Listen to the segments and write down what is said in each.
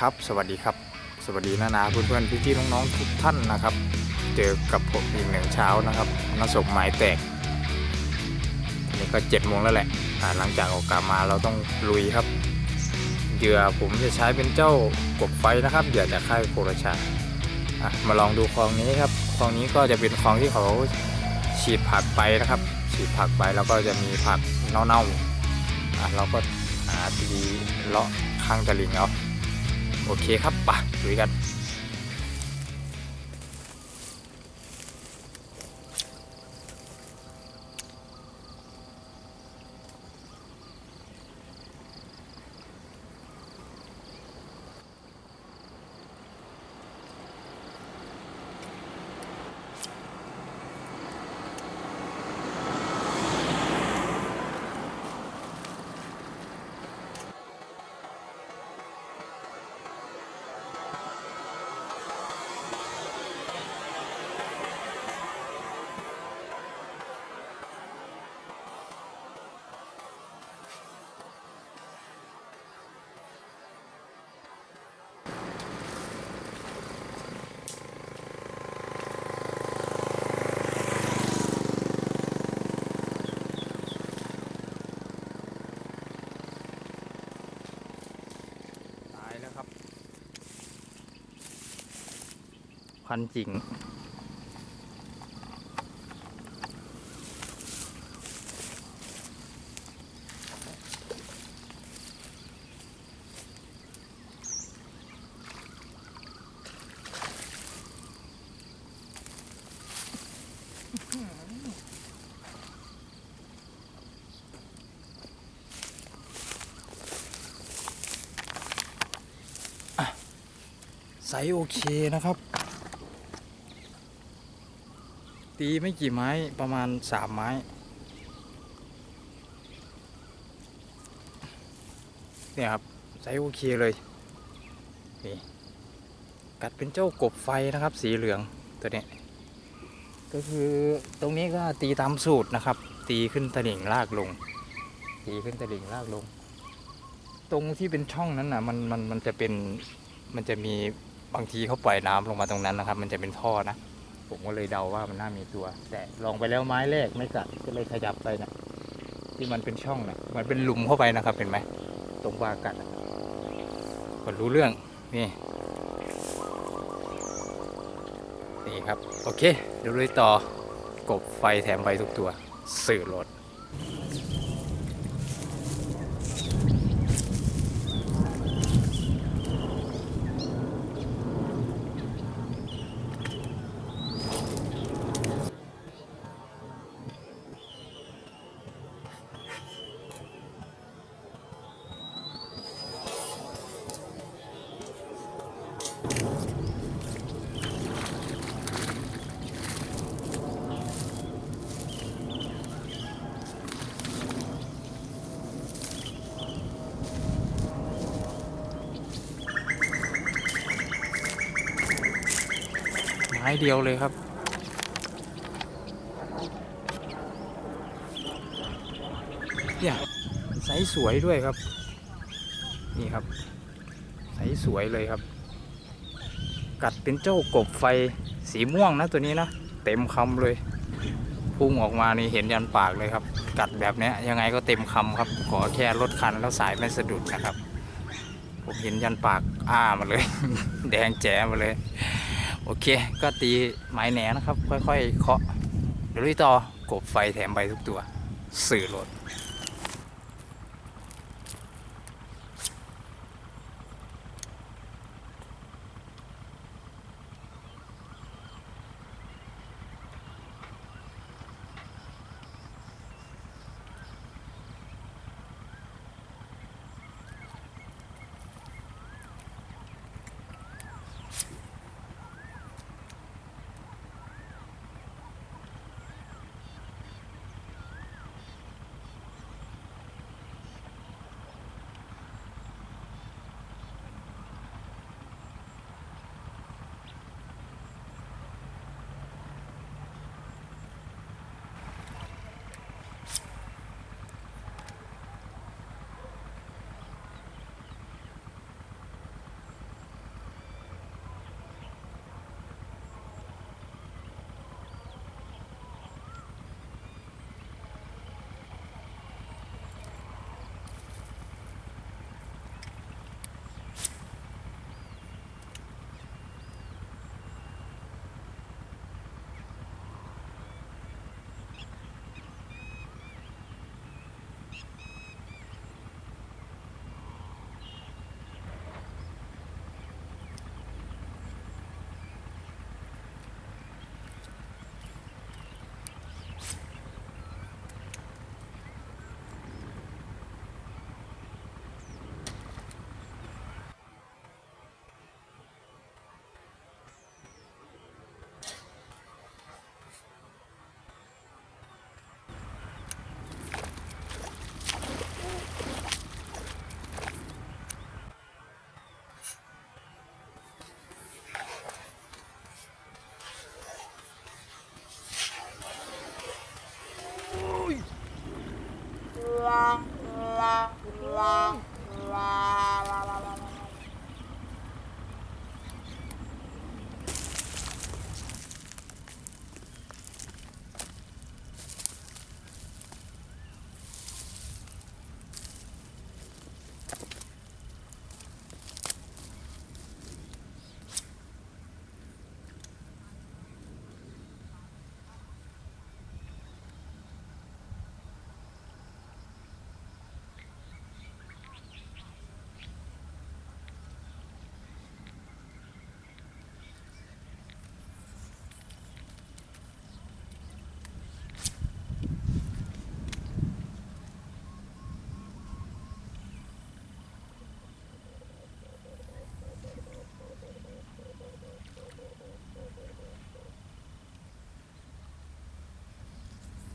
ครับ สวัสดีครับ สวัสดีนานาเพื่อนๆพี่ๆน้องๆทุกท่านนะครับ เจอกับผมอีกหนึ่งเช้านะครับน้ำศพหมายแตกนนี้ก็เจ็ดโมงแล้วแหละหลังจากออกกลับมาเราต้องลุยครับเหยื่อผมจะใช้เป็นเจ้ากบไฟนะครับเหยื่อจากค่ายโครชามาลองดูคลองนี้ครับคลองนี้ก็จะเป็นคลองที่เขาฉีดผักไปนะครับ ฉีดผักไปแล้วก็จะมีผักเน่าๆเราก็หาตีเลาะข้างตะลิงเอา โอเคครับปะลุยกัน พันจริงไซส์โอเคนะครับ ตีไม่กี่ไม้ประมาณสามไม้ เนี่ยครับไซส์โอเคเลยนี่กัดเป็นเจ้ากบไฟนะครับ สีเหลืองตัวนี้ ก็คือตรงนี้ก็ตีตามสูตรนะครับ ตีขึ้นตลิ่งลากลง ตีขึ้นตลิ่งลากลง ตรงที่เป็นช่องนั้นนะมันมันมันจะเป็นมันจะมีบางทีเขาปล่อยน้ำลงมาตรงนั้นนะครับ มันจะเป็นท่อนะ ผมก็เลยเดาว่ามันน่ามีตัว แต่ลองไปแล้วไม้แรกไม่กัดก็เลยขยับไปนะที่มันเป็นช่องนะมันเป็นหลุมเข้าไปนะครับเห็นไหมตรงว่ากัดก็รู้เรื่องนี่นี่ครับ โอเคเดี๋ยวลุยต่อกบไฟแถมไฟทุกตัว สื่อรถ เดียวเลยครับ เนี่ยไซส์สวยด้วยครับ นี่ครับไซส์สวยเลยครับ กัดเป็นเจ้ากบไฟสีม่วงนะตัวนี้นะ เต็มคำเลยพุ่งออกมานี่เห็นยันปากเลยครับ กัดแบบนี้ยังไงก็เต็มคำครับ ขอแค่ลดคันแล้วสายไม่สะดุดนะครับ ผมเห็นยันปากอ้ามาเลย แดงแจ๋มาเลย โอเค ก็ตีไม้แหนนะครับ ค่อยๆเคาะเดี๋ยวลุยต่อกบไฟแถมใบทุกตัว สื่อรถ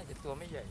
น่าจะตัวไม่ใหญ่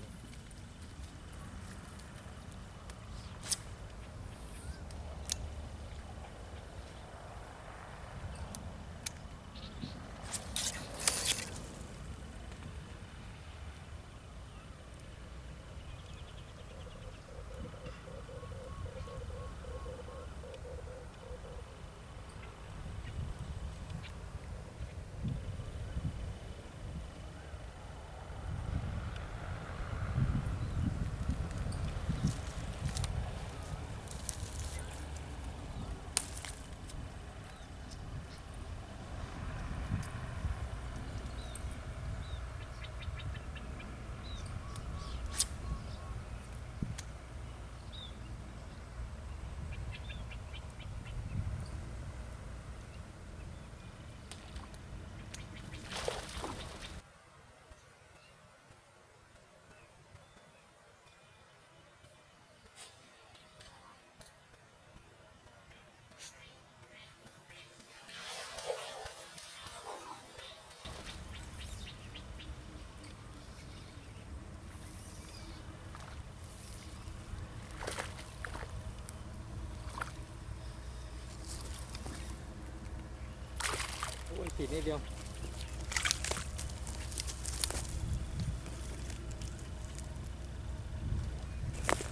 ผิดนิดเดียว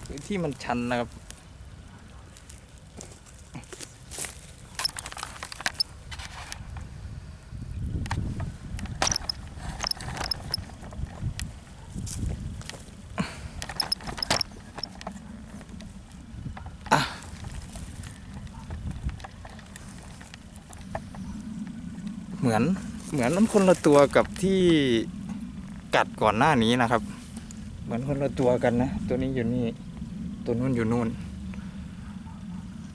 พื้นที่มันชันนะครับ เหมือนเหมือนมันคนละตัวกับที่กัดก่อนหน้านี้นะครับ เหมือนคนละตัวกันนะ ตัวนี้อยู่นี่ตัวนู้นอยู่นู่น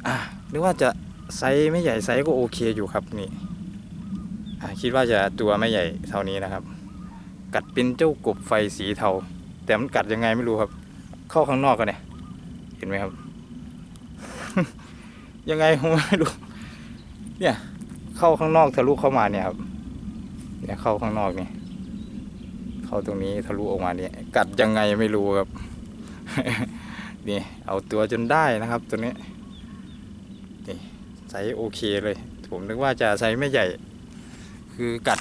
อะหรือว่าจะไซส์ไม่ใหญ่ไซส์ก็โอเคอยู่ครับนี่อะคิดว่าจะตัวไม่ใหญ่เท่านี้นะครับ กัดเป็นเจ้ากบไฟสีเทา แต่มันกัดยังไงไม่รู้ครับ เข้าข้างนอกกันเนี่ยเห็นไหมครับ ยังไงผมไม่รู้เนี่ย เข้าข้างนอกทะลุเข้ามาเนี่ยครับเนี่ยเข้าข้างนอกนี่เข้าตรงนี้ทะลุออกมาเนี่ยกัดยังไงไม่รู้ครับนี่เอาตัวจนได้นะครับตัวนี้นี่ไซส์โอเคเลย ผมนึกว่าจะไซส์ไม่ใหญ่ คือกัด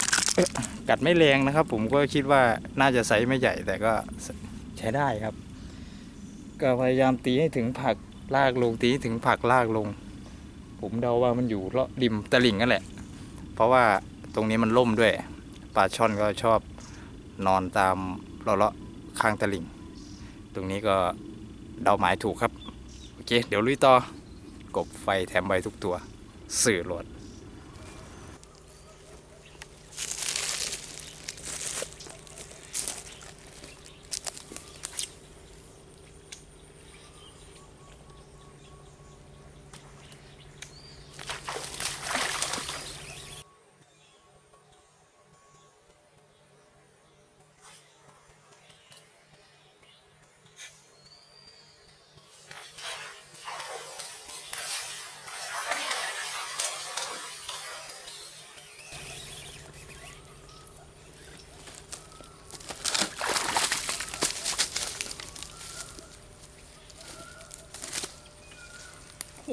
กัดไม่แรงนะครับ ผมก็คิดว่าน่าจะไซส์ไม่ใหญ่แต่ก็ใช้ได้ครับ ก็พยายามตีให้ถึงผักลากลงตีให้ถึงผักลากลง ผมเดาว่ามันอยู่เลาะริมตลิ่งนั่นแหละ เพราะว่าตรงนี้มันล่มด้วยปลาช่อนก็ชอบนอนตามเลาะๆข้างตลิ่ง ตรงนี้ก็เดาหมายถูกครับ โอเค เดี๋ยวลุยต่อกบไฟแถมใบทุกตัว สื่อหลด เ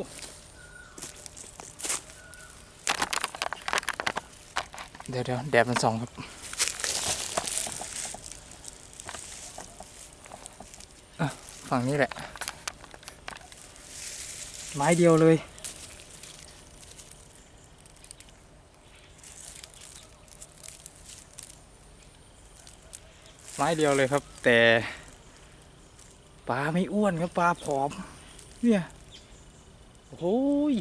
ดี๋ยวเดี๋ยวแดดมันส่องครับฝั่งนี้แหละ ไม้เดียวเลยไม้เดียวเลยครับ แต่ปลาไม่อ้วนครับปลาผอม เนี่ยโอ้ย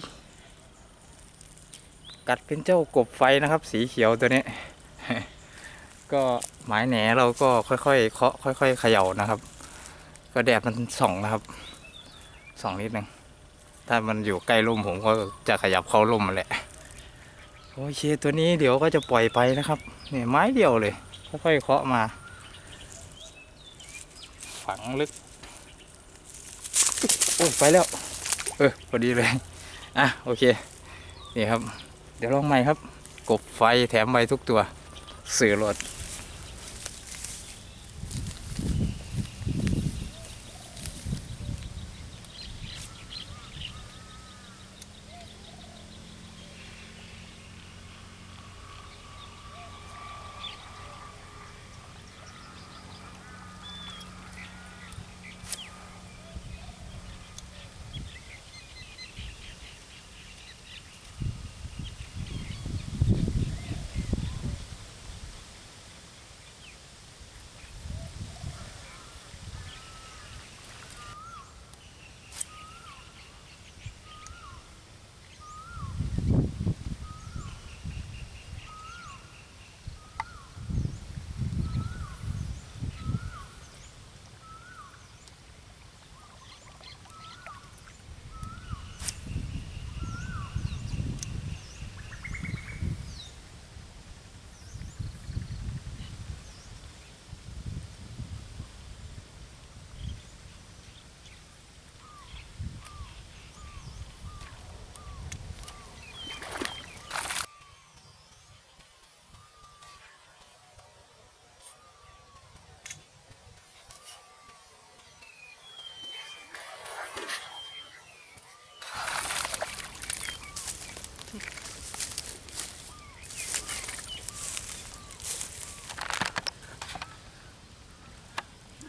กัดเป็นเจ้ากบไฟนะครับ สีเขียวตัวนี้ ก็ไม้แหนเราก็ค่อยๆเคาะค่อย ๆ เขย่านะครับ ก็แดดมันส่องนะครับส่องนิดนึงถ้ามันอยู่ใกล้ร่มผมก็จะขยับเข้าร่มมาแหละโอเคตัวนี้เดี๋ยวก็จะปล่อยไปนะครับเนี่ยไม้เดียวเลยค่อยๆเคาะมา ฝังลึกโอ้ไปแล้ว เออพอดีเลย อะ โอเค นี่ครับ เดี๋ยวลองใหม่ครับ กบไฟแถมใบทุกตัว สื่อรถ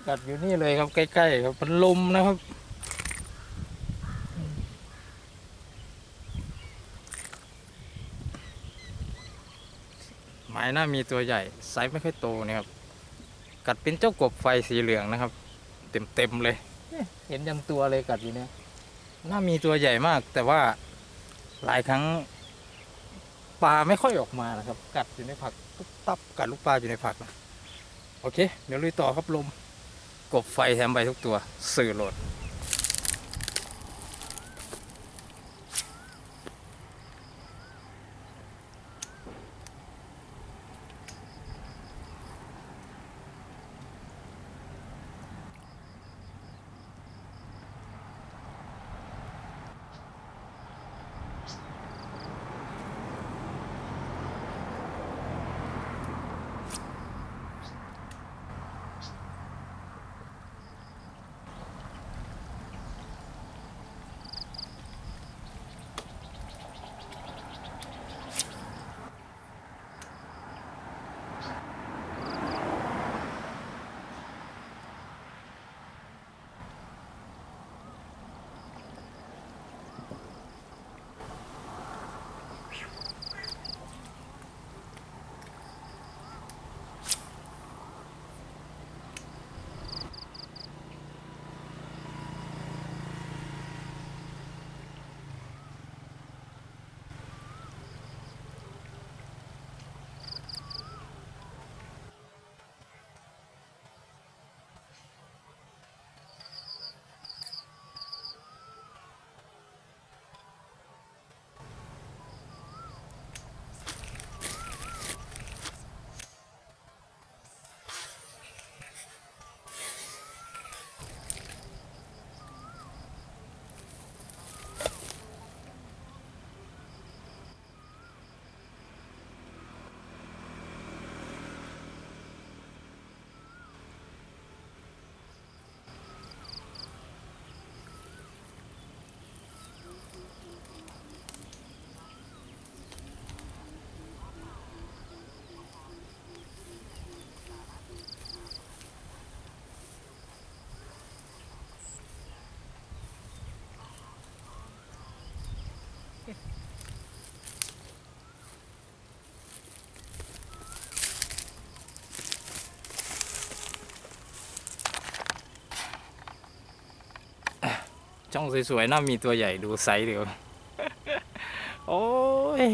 กัดอยู่นี่เลยครับใกล้ๆครับมันลมนะครับหมายน่ามีตัวใหญ่ไซส์ไม่ค่อยโตเนี่ยครับ กัดเป็นเจ้ากบไฟสีเหลืองนะครับ เต็มๆเลยเนี่ยเห็นยันตัวเลยกัดอยู่เนี่ยน่ามีตัวใหญ่มาก แต่ว่าหลายครั้งปลาไม่ค่อยออกมานะครับ กัดอยู่ในผักตุ๊บตับกัดลูกปลาอยู่ในผักนะโอเค เดี๋ยวลุยต่อครับลม กบไฟแถมใบทุกตัว สื่อโหลด ช่องสวยๆน่ามีตัวใหญ่ดูไซส์เดี๋ยวโอ้ย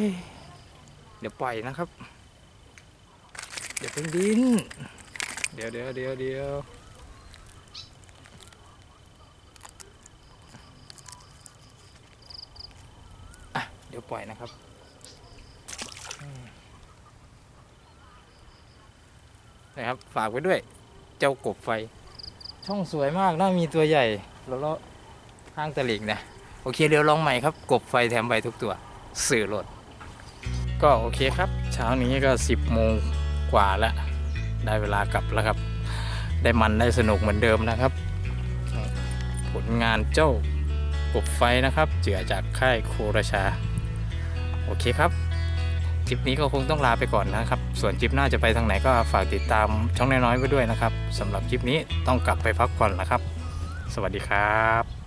เดี๋ยวปล่อยนะครับ เดี๋ยวเพิ่งดิน เดี๋ยวเดี๋ยวเดี๋ยวเดี๋ยวอะเดี๋ยวปล่อยนะครับนะครับ ฝากไว้ด้วย เจ้ากบไฟ ช่องสวยมากน่ามีตัวใหญ่แล้ว ห้างตะลิงนะ โอเคเดี๋ยวลองใหม่ครับ กบไฟแถมใบทุกตัว สื่อรถก็โอเคครับ เช้านี้ก็ 10โมงกว่าแล้ว ได้เวลากลับแล้วครับ ได้มันได้สนุกเหมือนเดิมนะครับ ผลงานเจ้ากบไฟนะครับ เจือจากค่ายโคราชา โอเคครับทริปนี้ก็คงต้องลาไปก่อนนะครับ ส่วนทริปหน้าจะไปทางไหนก็ฝากติดตามช่องน้อยๆไว้ด้วยนะครับสำหรับทริปนี้ต้องกลับไปพักผ่อนแล้วครับ สวัสดีครับ